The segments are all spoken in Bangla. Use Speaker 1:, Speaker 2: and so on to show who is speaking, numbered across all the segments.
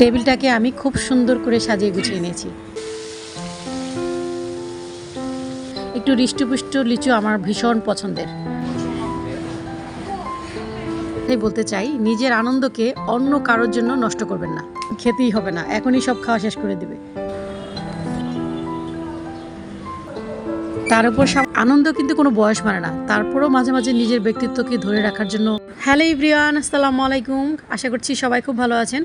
Speaker 1: টেবিলটাকে আমি খুব সুন্দর করে সাজিয়ে গুছিয়ে নিয়েছি একটু হৃষ্টপুষ্ট লিচু আমার ভীষণ পছন্দের। তাই বলতে চাই, নিজের আনন্দকে অন্য কারোর জন্য নষ্ট করবেন না। খেতেই হবে না, এখনই সব খাওয়া শেষ করে দিবে। তার উপর আনন্দ কিন্তু কোনো বয়স মানে না। তারপরেও মাঝে মাঝে নিজের ব্যক্তিত্বকে ধরে রাখার জন্য। হ্যালো ইব্রিয়ান আসসালামু আলাইকুম। আশা করছি সবাই খুব ভালো আছেন।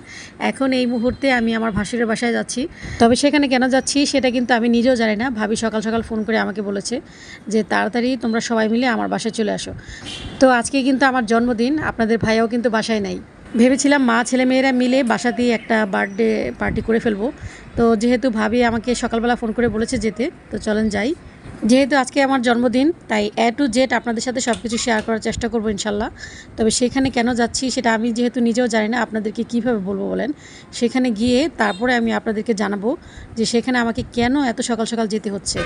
Speaker 1: এখন এই মুহূর্তে আমি আমার ভাসুরের বাসায় যাচ্ছি। তবে সেখানে কেন যাচ্ছি সেটা কিন্তু আমি নিজেও জানি না। ভাবি সকাল সকাল ফোন করে আমাকে বলেছে যে, তাড়াতাড়ি তোমরা সবাই মিলে আমার বাসায় চলে আসো। তো আজকে কিন্তু আমার জন্মদিন। আপনাদের ভাইয়াও কিন্তু বাসায় নাই। ভেবেছিলাম মা, ছেলে মেয়েরা মিলে বাসাতেই একটা বার্থডে পার্টি করে ফেলব। তো যেহেতু ভাবি আমাকে সকালবেলা ফোন করে বলেছে যেতে, তো চলেন যাই। যেহেতু আজকে আমার জন্মদিন, তাই এ টু জেড আপনাদের সাথে সব কিছু শেয়ার করার চেষ্টা করব ইনশাল্লাহ। তবে সেখানে কেন যাচ্ছি সেটা আমি যেহেতু নিজেও জানি না, আপনাদেরকে কীভাবে বলব বলেন। সেখানে গিয়ে তারপরে আমি আপনাদেরকে জানাব যে সেখানে আমাকে কেন এত সকাল সকাল যেতে হচ্ছে।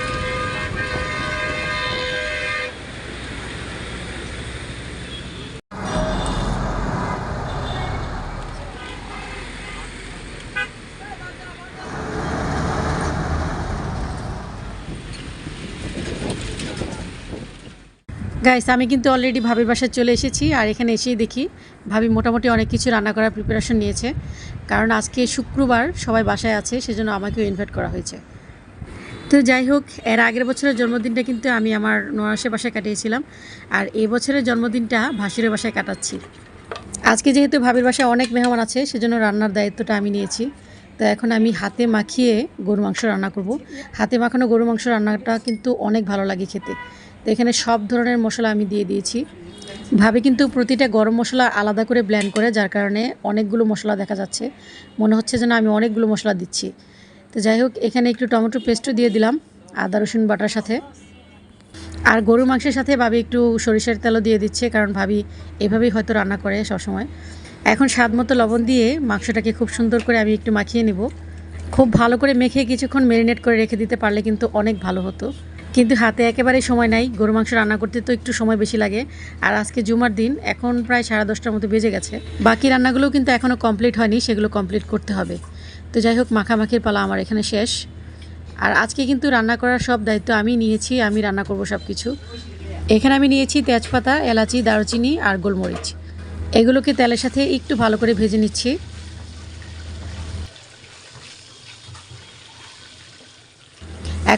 Speaker 1: গাইস আমি কিন্তু অলরেডি ভাবির বাসায় চলে এসেছি আর এখানে এসেই দেখি। ভাবি মোটামুটি অনেক কিছু রান্না করার প্রিপারেশন নিয়েছে। কারণ আজকে শুক্রবার সবাই বাসায় আছে, সেজন্য আমাকেও ইনভাইট করা হয়েছে। তো যাই হোক, এর আগের বছরের জন্মদিনটা কিন্তু আমি আমার নোয়াশের বাসায় কাটিয়েছিলাম। আর এই বছরের জন্মদিনটা ভাসুরের বাসায় কাটাচ্ছি। আজকে যেহেতু ভাবির বাসায় অনেক মেহমান আছে, সেজন্য রান্নার দায়িত্বটা আমি নিয়েছি। তো এখন আমি হাতে মাখিয়ে গরু মাংস রান্না করব। হাতে মাখানো গরু মাংস রান্নাটা কিন্তু অনেক ভালো লাগে খেতে। তো এখানে সব ধরনের মশলা আমি দিয়ে দিয়েছি। ভাবে কিন্তু প্রতিটা গরম মশলা আলাদা করে ব্ল্যান্ড করে, যার কারণে অনেকগুলো মশলা দেখা যাচ্ছে। মনে হচ্ছে যেন আমি অনেকগুলো মশলা দিচ্ছি। তো যাই হোক, এখানে একটু টমেটো পেস্টও দিয়ে দিলাম, আদা, রসুন, বাটার সাথে। আর গরু মাংসের সাথে ভাবি একটু সরিষার তেলও দিয়ে দিচ্ছে, কারণ ভাবি এভাবেই হয়তো রান্না করে সবসময়। এখন স্বাদ মতো লবণ দিয়ে মাংসটাকে খুব সুন্দর করে আমি একটু মাখিয়ে নেব। খুব ভালো করে মেখে কিছুক্ষণ ম্যারিনেট করে রেখে দিতে পারলে কিন্তু অনেক ভালো হতো। কিন্তু হাতে একেবারেই সময় নাই। গরু মাংস রান্না করতে তো একটু সময় বেশি লাগে। আর আজকে জুমার দিন, এখন প্রায় সাড়ে দশটার মতো বেজে গেছে। বাকি রান্নাগুলোও কিন্তু এখনও কমপ্লিট হয়নি, সেগুলো কমপ্লিট করতে হবে। তো যাই হোক, মাখামাখির পালা আমার এখানে শেষ। আর আজকে কিন্তু রান্না করার সব দায়িত্ব আমি নিয়েছি, আমি রান্না করব সব কিছু এখানে আমি নিয়েছি তেজপাতা, এলাচি, দারুচিনি আর গোলমরিচ। এগুলোকে তেলের সাথে একটু ভালো করে ভেজে নিচ্ছি।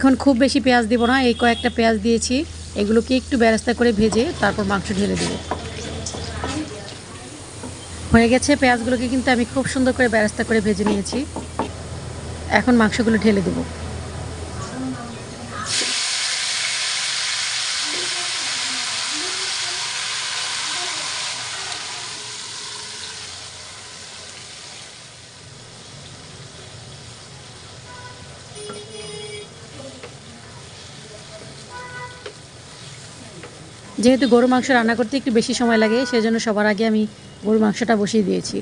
Speaker 1: এখন খুব বেশি পেঁয়াজ দিব না, এই কয়েকটা পেঁয়াজ দিয়েছি। এগুলোকে একটু ব্যারাস্তা করে ভেজে তারপর মাংস ঢেলে দেবো। হয়ে গেছে, পেঁয়াজগুলোকে কিন্তু আমি খুব সুন্দর করে ব্যারাস্তা করে ভেজে নিয়েছি। এখন মাংসগুলো ঢেলে দেবো। যেহেতু গরু মাংস রান্না করতে একটু বেশি সময় লাগে, সেজন্য সবার আগে আমি গরু মাংসটা বসিয়ে দিয়েছি।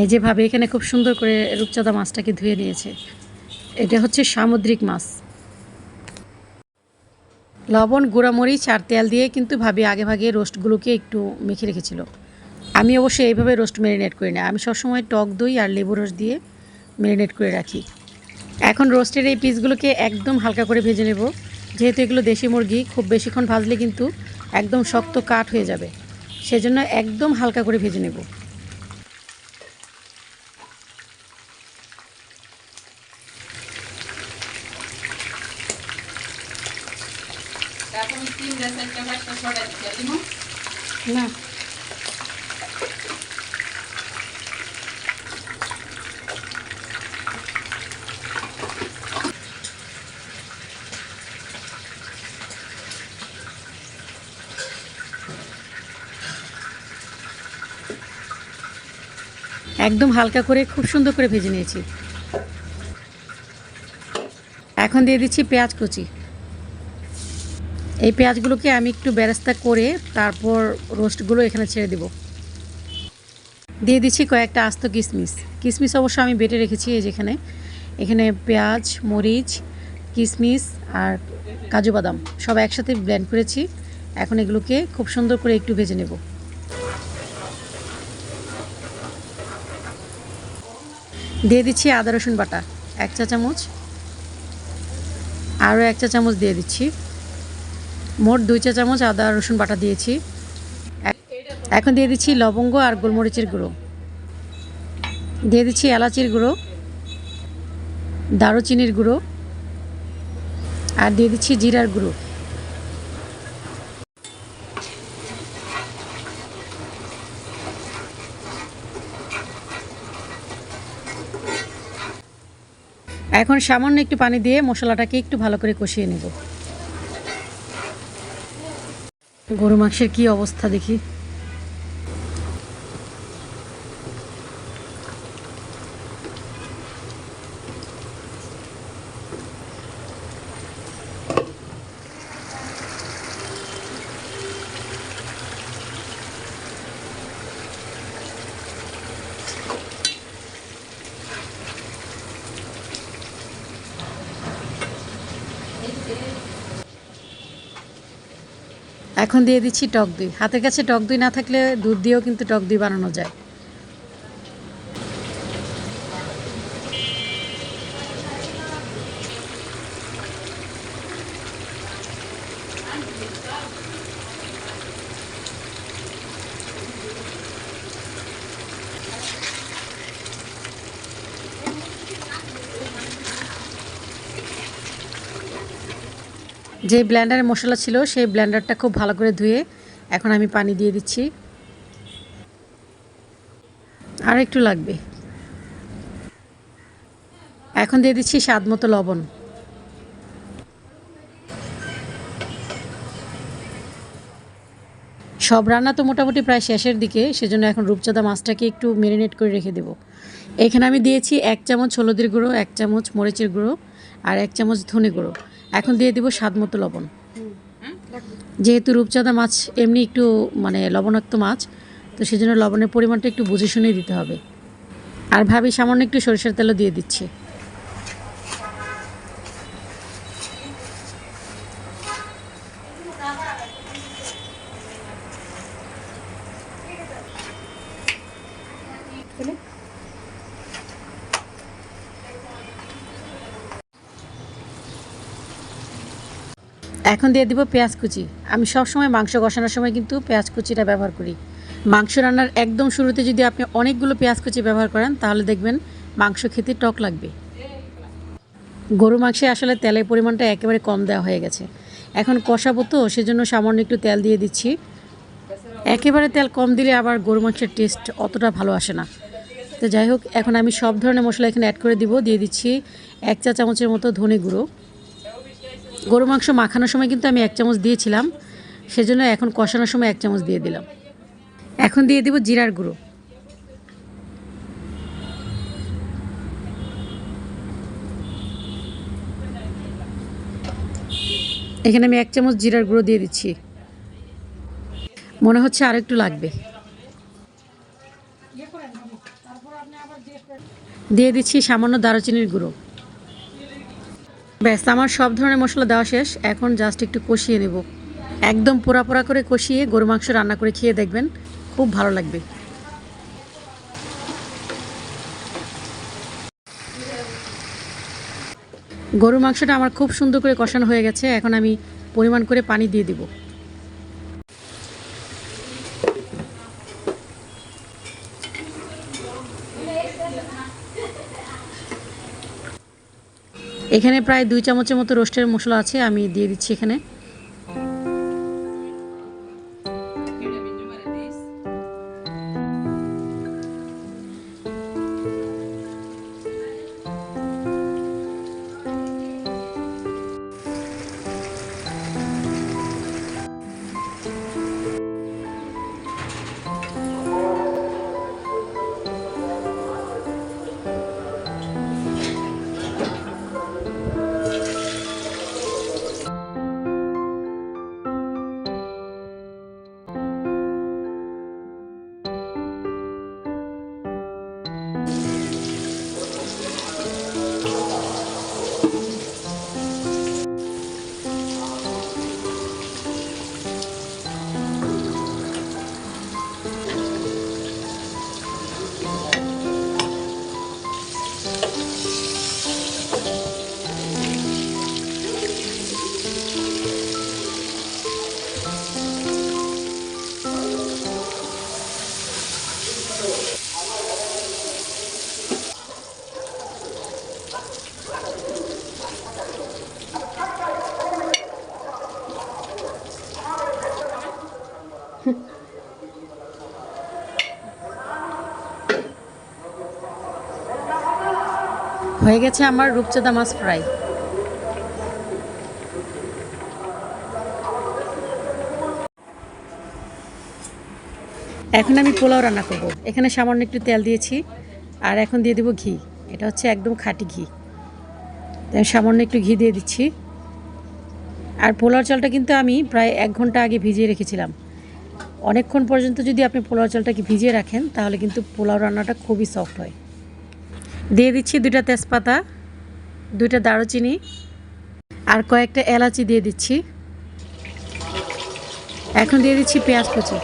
Speaker 1: এই যে ভাবে এখানে খুব সুন্দর করে রূপচাঁদা মাছটাকে ধুয়ে নিয়েছে। এটা হচ্ছে সামুদ্রিক মাছ। লবণ, গুঁড়ামরিচ আর তেল দিয়ে কিন্তু ভাবি আগে ভাগে রোস্টগুলোকে একটু মেখে রেখেছিল। আমি অবশ্যই এইভাবে রোস্ট ম্যারিনেট করি না। আমি সবসময় টক দই আর লেবু রস দিয়ে ম্যারিনেট করে রাখি। এখন রোস্টের এই পিসগুলোকে একদম হালকা করে ভেজে নেব। যেহেতু এগুলো দেশি মুরগি, খুব বেশিক্ষণ ভাজলে কিন্তু একদম শক্ত কাঠ হয়ে যাবে। সেজন্য একদম হালকা করে ভেজে নেব
Speaker 2: এখন তিন গ্যাসের চারটা ছড়া দিতে দিব
Speaker 1: না একদম হালকা করে, খুব সুন্দর করে ভেজে নিয়েছি। এখন দিয়ে দিচ্ছি পেঁয়াজ কুচি। এই পেঁয়াজগুলোকে আমি একটু বেরেস্তা করে তারপর রোস্টগুলো এখানে ছেড়ে দেব। দিয়ে দিচ্ছি কয়েকটা আস্ত কিশমিশ কিশমিশ অবশ্য আমি বেটে রেখেছি এই যেখানে। এখানে পেঁয়াজ, মরিচ কিশমিশ আর কাজু বাদাম সব একসাথে ব্লেন্ড করেছি। এখন এগুলোকে খুব সুন্দর করে একটু ভেজে নেব। দিয়ে দিচ্ছি আদা, রসুন বাটা, এক চা চামচ। আরও এক চা চামচ দিয়ে দিচ্ছি। মোট দুই চা চামচ আদা, রসুন বাটা দিয়েছি। এখন দিয়ে দিচ্ছি লবঙ্গ আর গোলমরিচের গুঁড়ো। দিয়ে দিচ্ছি এলাচির গুঁড়ো, দারুচিনির গুঁড়ো, আর দিয়ে দিচ্ছি জিরার গুঁড়ো। এখন সামান্য একটু পানি দিয়ে মশলাটাকে একটু ভালো করে কষিয়ে নেব। গরু মাংসের কি অবস্থা দেখি? এখন দিয়ে দিচ্ছি টক দই। হাতের কাছে টক দই না থাকলে দুধ দিয়েও কিন্তু টক দই বানানো যায়। যে ব্লেন্ডারে মশলা ছিল, সেই ব্ল্যান্ডারটা খুব ভালো করে ধুয়ে এখন আমি পানি দিয়ে দিচ্ছি। আর একটু লাগবে। এখন দিয়ে দিচ্ছি স্বাদ মতো লবণ। সব রান্না তো মোটামুটি প্রায় শেষের দিকে, সেজন্য এখন রূপচাঁদা মাছটাকে একটু মেরিনেট করে রেখে দেবো। এখানে আমি দিয়েছি এক চামচ হলুদের গুঁড়ো, এক চামচ মরিচের গুঁড়ো আর এক চামচ ধনে গুঁড়ো। এখন দিয়ে দিব স্বাদ মতো লবণ। যেহেতু রূপচাঁদা মাছ এমনি একটু মানে লবণাক্ত মাছ, তো সেজন্য লবণের পরিমাণটা একটু বুঝে শুনেই দিতে হবে। আর ভাবি সামান্য একটু সরিষার তেলও দিয়ে দিচ্ছি। এখন দিয়ে দিব পেঁয়াজ কুচি। আমি সবসময় মাংস কষানোর সময় কিন্তু পেঁয়াজ কুচিটা ব্যবহার করি। মাংস রান্নার একদম শুরুতে যদি আপনি অনেকগুলো পেঁয়াজ কুচি ব্যবহার করেন, তাহলে দেখবেন মাংস খেতে টক লাগবে। গরু মাংসে আসলে তেলের পরিমাণটা একেবারে কম দেওয়া হয়ে গেছে। এখন কষাবো তো, সেজন্য সামান্য একটু তেল দিয়ে দিচ্ছি। একেবারে তেল কম দিলে আবার গরু মাংসের টেস্ট অতটা ভালো আসে না। তো যাই হোক, এখন আমি সব ধরনের মশলা এখানে অ্যাড করে দিব। দিয়ে দিচ্ছি এক চা চামচের মতো ধনে গুঁড়ো। গরু মাংস মাখানোর সময় কিন্তু আমি এক চামচ দিয়েছিলাম। সেজন্য এখন কষানোর সময় এক চামচ দিয়ে দিলাম। এখন দিয়ে দিব জিরার গুঁড়ো। এখানে আমি এক চামচ জিরার গুঁড়ো দিয়ে দিচ্ছি। মনে হচ্ছে আর একটু লাগবে। দিয়ে দিচ্ছি সামান্য দারুচিনির গুঁড়ো। ব্যাস, আমার সব ধরনের মশলা দেওয়া শেষ। এখন জাস্ট একটু কষিয়ে নেব। একদম পোড়া পোড়া করে কষিয়ে গরু মাংস রান্না করে খেয়ে দেখবেন। খুব ভালো লাগবে। গরু মাংসটা আমার খুব সুন্দর করে কষানো হয়ে গেছে। এখন আমি পরিমাণ করে পানি দিয়ে দিব। এখানে প্রায় দুই চামচের মতো রোস্টের মশলা আছে আমি দিয়ে দিচ্ছি এখানে। হয়ে গেছে আমার রূপচাঁদা মাছ ফ্রাই। এখন আমি পোলাও রান্না করব। এখানে সামান্য একটু তেল দিয়েছি, আর এখন দিয়ে দেবো ঘি। এটা হচ্ছে একদম খাঁটি ঘি। আমি সামান্য একটু ঘি দিয়ে দিচ্ছি। আর পোলাও চালটা কিন্তু আমি প্রায় এক ঘণ্টা আগে ভিজিয়ে রেখেছিলাম। অনেকক্ষণ পর্যন্ত যদি আপনি পোলাও চালটাকে ভিজিয়ে রাখেন, তাহলে কিন্তু পোলাও রান্নাটা খুবই সফট হয়। দিয়ে দিচ্ছি দুইটা তেজপাতা, দুইটা দারুচিনি আর কয়েকটা এলাচি দিয়ে দিচ্ছি। এখন দিয়ে দিচ্ছি পেঁয়াজ কুচি।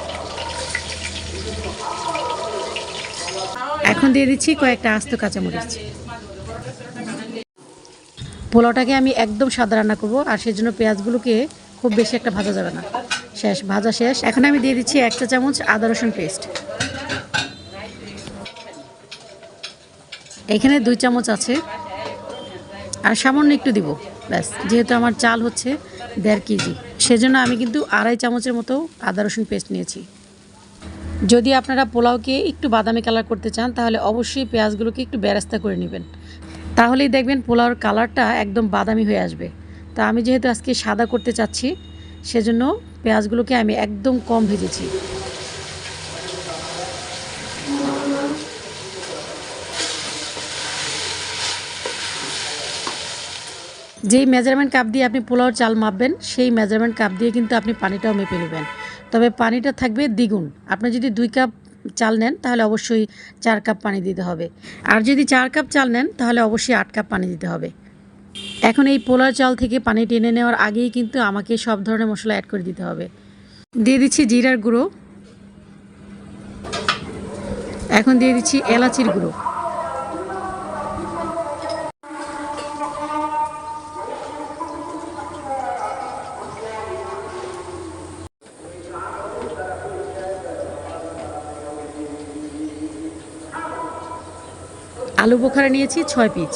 Speaker 1: এখন দিয়ে দিচ্ছি কয়েকটা আস্ত কাঁচামরিচ। পোলাওটাকে আমি একদম সাদা রান্না করব আর সেজন্য পেঁয়াজগুলোকে খুব বেশি একটা ভাজা যাবে না। শেষ, ভাজা শেষ। এখন আমি দিয়ে দিচ্ছি এক চা চামচ আদা রসুন পেস্ট এখানে দুই চামচ আছে। আর সামান্য একটু দিব, ব্যাস। যেহেতু আমার চাল হচ্ছে দেড় কেজি, সেজন্য আমি কিন্তু আড়াই চামচের মতো আদা রসুন পেস্ট নিয়েছি। যদি আপনারা পোলাওকে একটু বাদামি কালার করতে চান, তাহলে অবশ্যই পেঁয়াজগুলোকে একটু বেরাস্তা করে নেবেন। তাহলেই দেখবেন পোলাওর কালারটা একদম বাদামি হয়ে আসবে। তা আমি যেহেতু আজকে সাদা করতে চাচ্ছি, সেজন্য পেঁয়াজগুলোকে আমি একদম কম ভেজেছি। যেই মেজারমেন্ট কাপ দিয়ে আপনি পোলাওর চাল মাপবেন, সেই মেজারমেন্ট কাপ দিয়ে কিন্তু আপনি পানিটাও মেপে নেবেন। তবে পানিটা থাকবে দ্বিগুণ। আপনি যদি দুই কাপ চাল নেন, তাহলে অবশ্যই চার কাপ পানি দিতে হবে। আর যদি চার কাপ চাল নেন, তাহলে অবশ্যই আট কাপ পানি দিতে হবে। এখন এই পোলার চাল থেকে পানি টেনে নেওয়ার আগেই কিন্তু আমাকে সব ধরনের মশলা অ্যাড করে দিতে হবে। দিয়ে দিচ্ছি জিরার গুঁড়ো। এখন দিয়ে দিচ্ছি এলাচির গুঁড়ো। আলু বোখারা নিয়েছি, ছয় পিস।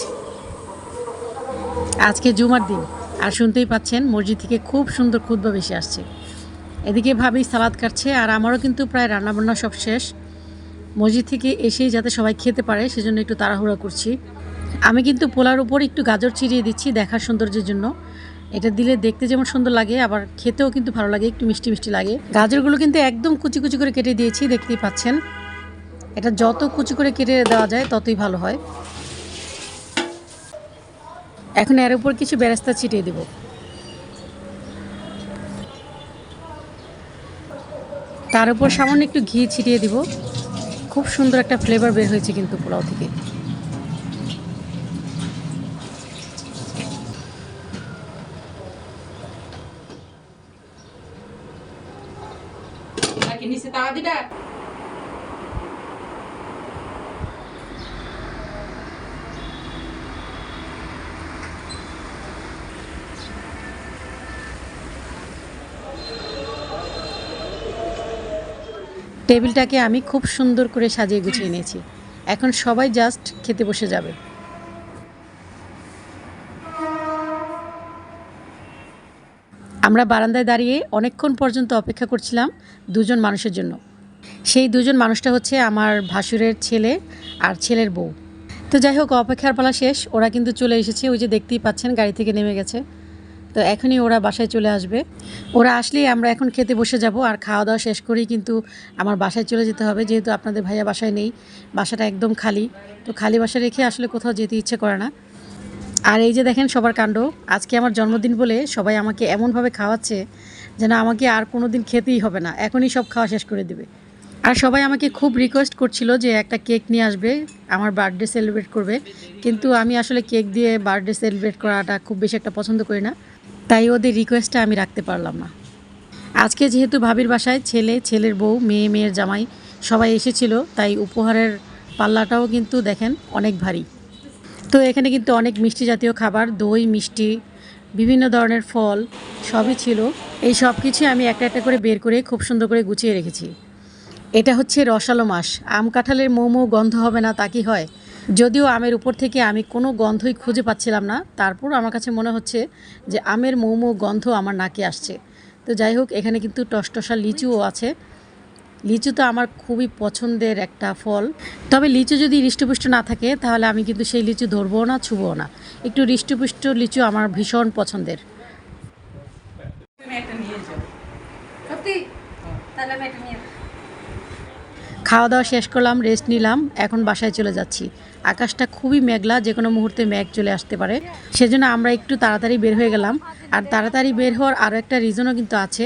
Speaker 1: আজকে জুমার দিন, আর শুনতেই পাচ্ছেন, মসজিদ থেকে খুব সুন্দর খুদ্া বেশি আসছে। এদিকে ভাবি সালাদ কাটছে, আর আমারও কিন্তু প্রায় রান্নাবান্না সব শেষ। মসজিদ থেকে এসেই যাতে সবাই খেতে পারে, সেজন্য একটু তাড়াহুড়া করছি। আমি কিন্তু পোলার উপর একটু গাজর চিরিয়ে দিচ্ছি দেখার সৌন্দর্যের জন্য। এটা দিলে দেখতে যেমন সুন্দর লাগে, আবার খেতেও কিন্তু ভালো লাগে, একটু মিষ্টি মিষ্টি লাগে। গাজরগুলো কিন্তু একদম কুচি কুচি করে কেটে দিয়েছি, দেখতেই পাচ্ছেন। এটা যত কুচি করে কেটে দেওয়া যায়, ততই ভালো হয়। এখন এর উপর কিছু বেরেস্তা ছিটিয়ে দেব। তার উপর সামান্য একটু ঘি ছিটিয়ে দিব। খুব সুন্দর একটা ফ্লেভার বের হয়েছে কিন্তু পোলাও থেকে।
Speaker 2: নিচে তাওয়া দিটা
Speaker 1: টেবিলটাকে আমি খুব সুন্দর করে সাজিয়ে গুছিয়ে নিয়েছি। এখন সবাই জাস্ট খেতে বসে যাবে। আমরা বারান্দায় দাঁড়িয়ে অনেকক্ষণ পর্যন্ত অপেক্ষা করছিলাম দুজন মানুষের জন্য। সেই দুজন মানুষটা হচ্ছে আমার ভাসুরের ছেলে আর ছেলের বউ। তো যাই হোক, অপেক্ষার পালা শেষ। ওরা কিন্তু চলে এসেছে। ওই যে দেখতেই পাচ্ছেন, গাড়ি থেকে নেমে গেছে। তো এখনই ওরা বাসায় চলে আসবে। ওরা আসলেই আমরা এখন খেতে বসে যাব আর খাওয়া দাওয়া শেষ করেই কিন্তু আমার বাসায় চলে যেতে হবে। যেহেতু আপনাদের ভাইয়া বাসায় নেই, বাসাটা একদম খালি। তো খালি বাসা রেখে আসলে কোথাও যেতে ইচ্ছে করে না। আর এই যে দেখেন সবার কাণ্ড, আজকে আমার জন্মদিন বলে সবাই আমাকে এমনভাবে খাওয়াচ্ছে যেন আমাকে আর কোনো দিন খেতেই হবে না। এখনই সব খাওয়া শেষ করে দেবে। আর সবাই আমাকে খুব রিকোয়েস্ট করছিল যে একটা কেক নিয়ে আসবে, আমার বার্থডে সেলিব্রেট করবে। কিন্তু আমি আসলে কেক দিয়ে বার্থডে সেলিব্রেট করাটা খুব বেশি একটা পছন্দ করি না। তাই ওদের রিকোয়েস্টটা আমি রাখতে পারলাম না। আজকে যেহেতু ভাবির বাসায় ছেলে, ছেলের বউ, মেয়ে, মেয়ের জামাই সবাই এসেছিল, তাই উপহারের পাল্লাটাও কিন্তু দেখেন অনেক ভারী। তো এখানে কিন্তু অনেক মিষ্টি জাতীয় খাবার, দই, মিষ্টি, বিভিন্ন ধরনের ফল সবই ছিল। এই সব কিছু আমি একটা একটা করে বের করে খুব সুন্দর করে গুছিয়ে রেখেছি। এটা হচ্ছে রসালো মাস। আম কাঁঠালের মোমো গন্ধ হবে না, তা কি হয়? যদিও আমের উপর থেকে আমি কোনো গন্ধই খুঁজে পাচ্ছিলাম না, তারপর আমার কাছে মনে হচ্ছে যে আমের মোমো গন্ধ আমার নাকে আসছে। তো যাই হোক, এখানে কিন্তু টসটসা লিচুও আছে। লিচু তো আমার খুবই পছন্দের একটা ফল। তবে লিচু যদি হৃষ্টপুষ্ট না থাকে, তাহলে আমি কিন্তু সেই লিচু ধরবো না, ছুবও না। একটু হৃষ্টপুষ্ট লিচু আমার ভীষণ পছন্দের।
Speaker 3: তাহলে আমি
Speaker 1: খাওয়া দাওয়া শেষ করলাম রেস্ট নিলাম, এখন বাসায় চলে যাচ্ছি। আকাশটা খুবই মেঘলা যে কোনো মুহূর্তে মেঘ চলে আসতে পারে। সেজন্য আমরা একটু তাড়াতাড়ি বের হয়ে গেলাম। আর তাড়াতাড়ি বের হওয়ার আরও একটা রিজনও কিন্তু আছে।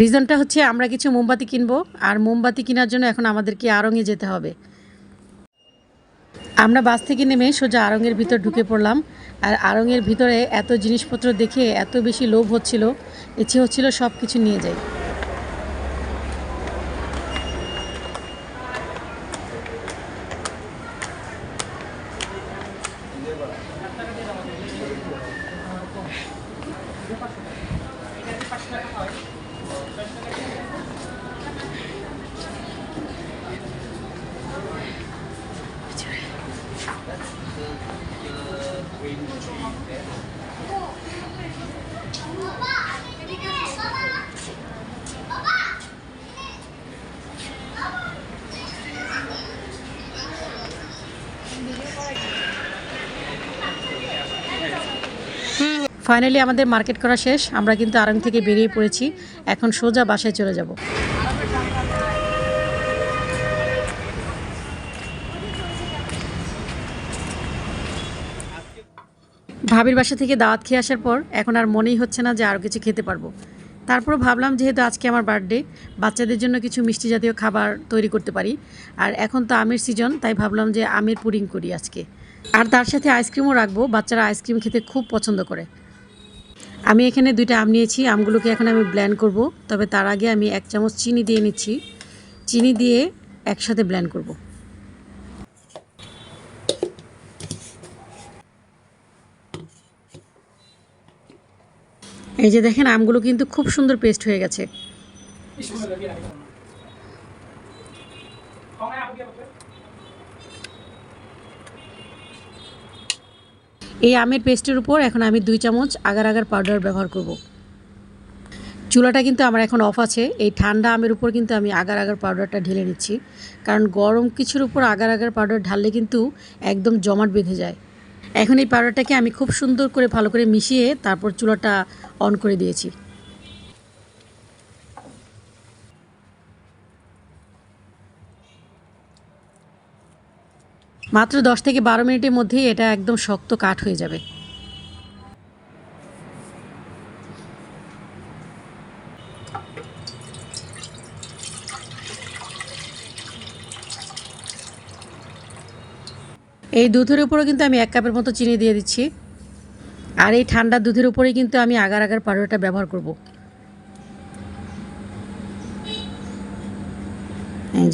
Speaker 1: রিজনটা হচ্ছে আমরা কিছু মোমবাতি কিনবো, আর মোমবাতি কেনার জন্য এখন আমাদেরকে আড়ংয়ে যেতে হবে। আমরা বাস থেকে নেমে সোজা আড়ংয়ের ভিতর ঢুকে পড়লাম। আর আড়ংয়ের ভিতরে এত জিনিসপত্র দেখে এত বেশি লোভ হচ্ছিল। ইচ্ছে হচ্ছিল সব কিছু নিয়ে যাই। ফাইনালি আমাদের মার্কেট করা শেষ। আমরা কিন্তু আরং থেকে বেরিয়ে পড়েছি। এখন সোজা বাসায় চলে যাব। ভাবির বাসা থেকে দাওয়াত খেয়ে আসার পর এখন আর মনেই হচ্ছে না যে আরও কিছু খেতে পারব। তারপর ভাবলাম যেহেতু আজকে আমার বার্থডে বাচ্চাদের জন্য কিছু মিষ্টি জাতীয় খাবার তৈরি করতে পারি। আর এখন তো আমের সিজন তাই ভাবলাম যে আমের পুডিং করি আজকে। আর তার সাথে আইসক্রিমও রাখব। বাচ্চারা আইসক্রিম খেতে খুব পছন্দ করে। আমি এখানে দুইটা আম নিয়েছি। আমগুলোকে এখন আমি ব্ল্যান্ড করব। তবে তার আগে আমি এক চামচ চিনি দিয়ে নিচ্ছি। চিনি দিয়ে একসাথে ব্ল্যান্ড করব। এই যে দেখেন, আমগুলো কিন্তু খুব সুন্দর পেস্ট হয়ে গেছে। এই আমের পেস্টের উপর এখন আমি দুই চামচ আগার আগার পাউডার ব্যবহার করব। চুলাটা কিন্তু আমার এখন অফ আছে। এই ঠান্ডা আমের উপর কিন্তু আমি আগার আগার পাউডারটা ঢেলে নিচ্ছি। কারণ গরম কিছুর উপর আগার আগার পাউডার ঢাললে কিন্তু একদম জমাট বেঁধে যায়। এখন এই পাউডারটাকে আমি খুব সুন্দর করে ভালো করে মিশিয়ে তারপর চুলাটা অন করে দিয়েছি। মাত্র দশ থেকে বারো মিনিটের মধ্যেই এটা একদম শক্ত কাঠ হয়ে যাবে। এই দুধের উপরও কিন্তু আমি এক কাপের মতো চিনি দিয়ে দিচ্ছি। আর এই ঠান্ডা দুধের উপরেই কিন্তু আমি আগার আগার পাউডারটা ব্যবহার করব।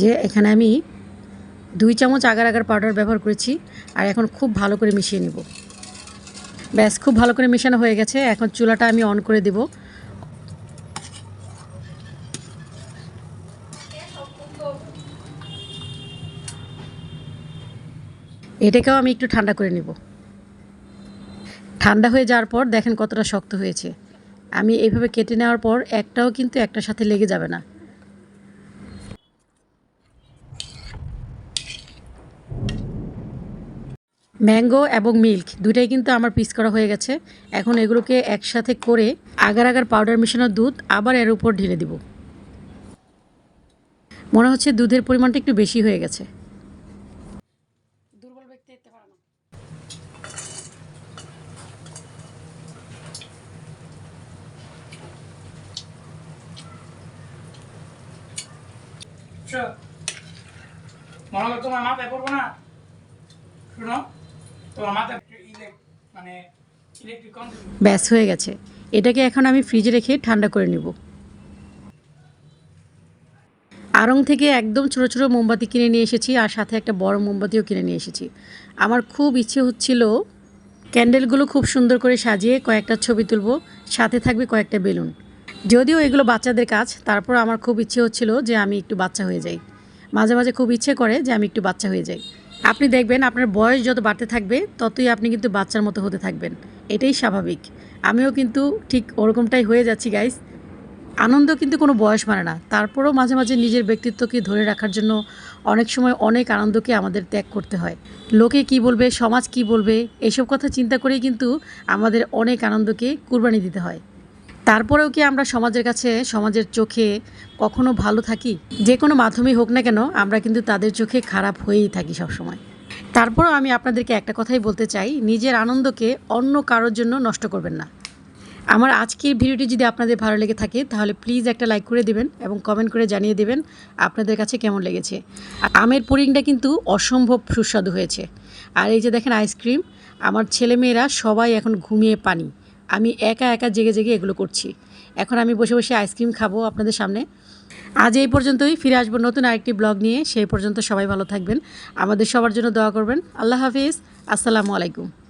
Speaker 1: যে এখানে আমি দুই চামচ আগার আগার পাউডার ব্যবহার করেছি, আর এখন খুব ভালো করে মিশিয়ে নেব। ব্যাস, খুব ভালো করে মেশানো হয়ে গেছে। এখন চুলাটা আমি অন করে দেব। এটাকেও আমি একটু ঠান্ডা করে নেব। ঠান্ডা হয়ে যাওয়ার পর দেখেন কতটা শক্ত হয়েছে। আমি এইভাবে কেটে নেওয়ার পর একটাও কিন্তু একটার সাথে লেগে যাবে না। ম্যাঙ্গো এবং মিল্ক দুটাই কিন্তু আমার পিস করা হয়ে গেছে। এখন এগুলোকে একসাথে করে আগার আগার পাউডার মেশানো দুধ আবার এর উপর ঢেলে দিব। মনে হচ্ছে দুধের পরিমাণটা একটু বেশি হয়ে গেছে।
Speaker 4: মনে করো তোমার মাথায় পড়ব না? শুনো।
Speaker 1: ব্যাস, হয়ে গেছে। এটাকে এখন আমি ফ্রিজে রেখে ঠান্ডা করে নেব। আড়ং থেকে একদম ছোটো ছোটো মোমবাতি কিনে নিয়ে এসেছি, আর সাথে একটা বড় মোমবাতিও কিনে নিয়ে এসেছি। আমার খুব ইচ্ছে হচ্ছিল ক্যান্ডেলগুলো খুব সুন্দর করে সাজিয়ে কয়েকটা ছবি তুলব, সাথে থাকবে কয়েকটা বেলুন। যদিও এগুলো বাচ্চাদের কাজ, তারপর আমার খুব ইচ্ছে হচ্ছিল যে আমি একটু বাচ্চা হয়ে যাই। মাঝে মাঝে খুব ইচ্ছে করে যে আমি একটু বাচ্চা হয়ে যাই। আপনি দেখবেন আপনার বয়স যত বাড়তে থাকবে, ততই আপনি কিন্তু বাচ্চার মতো হতে থাকবেন। এটাই স্বাভাবিক। আমিও কিন্তু ঠিক ওরকমটাই হয়ে যাচ্ছি গাইস আনন্দ কিন্তু কোনো বয়স মানে না। তারপরেও মাঝে মাঝে নিজের ব্যক্তিত্বকে ধরে রাখার জন্য অনেক সময় অনেক আনন্দকে আমাদের ত্যাগ করতে হয়। লোকে কি বলবে, সমাজ কি বলবে, এসব কথা চিন্তা করেই কিন্তু আমাদের অনেক আনন্দকে কুরবানি দিতে হয়। তারপরেও কি আমরা সমাজের কাছে, সমাজের চোখে কখনো ভালো থাকি? যে কোনো মাধ্যমেই হোক না কেন, আমরা কিন্তু তাদের চোখে খারাপ হয়েই থাকি সবসময়। তারপরেও আমি আপনাদেরকে একটা কথাই বলতে চাই, নিজের আনন্দকে অন্য কারোর জন্য নষ্ট করবেন না। আমার আজকের ভিডিওটি যদি আপনাদের ভালো লেগে থাকে, তাহলে প্লিজ একটা লাইক করে দিবেন এবং কমেন্ট করে জানিয়ে দেবেন আপনাদের কাছে কেমন লেগেছে। আমের পুডিংটা কিন্তু অসম্ভব সুস্বাদু হয়েছে। আর এই যে দেখেন আইসক্রিম, আমার ছেলেমেয়েরা সবাই এখন ঘুমিয়ে পানি। আমি একা একা জেগে জেগে এগুলো করছি। এখন আমি বসে বসে আইসক্রিম খাব আপনাদের সামনে। আজ এই পর্যন্তই, ফিরে আসব নতুন আরেকটি ব্লগ নিয়ে। সেই পর্যন্ত সবাই ভালো থাকবেন। আমাদের সবার জন্য দোয়া করবেন। আল্লাহ হাফিজ। আসসালামু আলাইকুম।